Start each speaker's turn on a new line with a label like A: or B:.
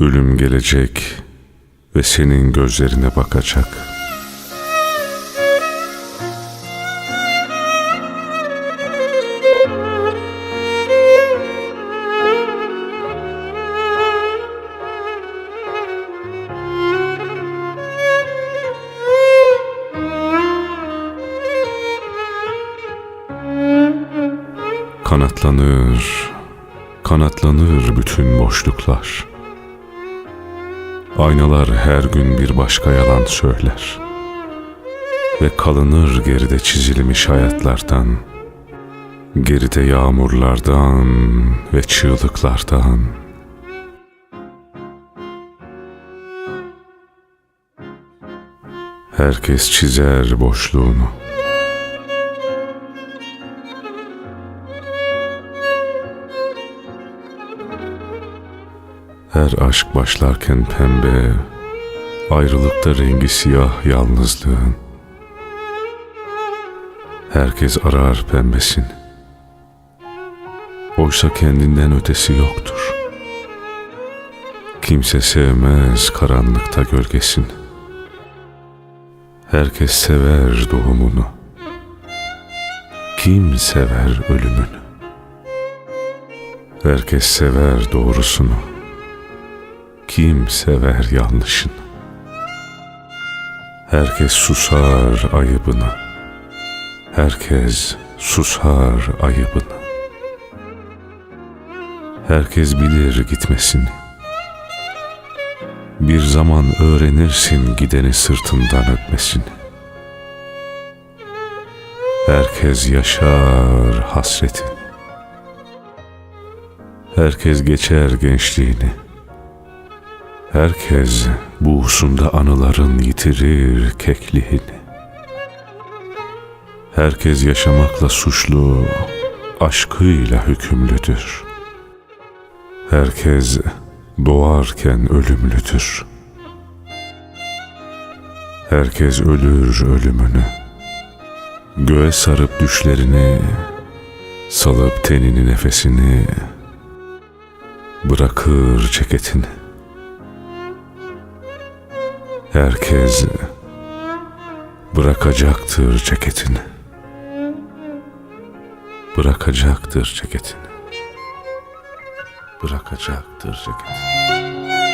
A: Ölüm gelecek ve senin gözlerine bakacak. Kanatlanır, kanatlanır bütün boşluklar. Aynalar her gün bir başka yalan söyler. Ve kalınır geride çizilmiş hayatlardan. Geride yağmurlardan ve çığlıklardan. Herkes çizer boşluğunu. Her aşk başlarken pembe, ayrılıkta rengi siyah yalnızlığın. Herkes arar pembesin. Oysa kendinden ötesi yoktur. Kimse sevmez karanlıkta gölgesin. Herkes sever doğumunu. Kim sever ölümünü? Herkes sever doğrusunu. Kim sever yanlışını? Herkes susar ayıbını. Herkes susar ayıbını. Herkes bilir gitmesini. Bir zaman öğrenirsin gideni sırtından öpmesini. Herkes yaşar hasretini. Herkes geçer gençliğini. Herkes buğusunda anıların yitirir kekliğini. Herkes yaşamakla suçlu, aşkıyla hükümlüdür. Herkes doğarken ölümlüdür. Herkes ölür ölümünü. Göğe sarıp düşlerini, salıp tenini nefesini, bırakır ceketini. Herkes bırakacaktır ceketini. Bırakacaktır ceketini. Bırakacaktır ceketini.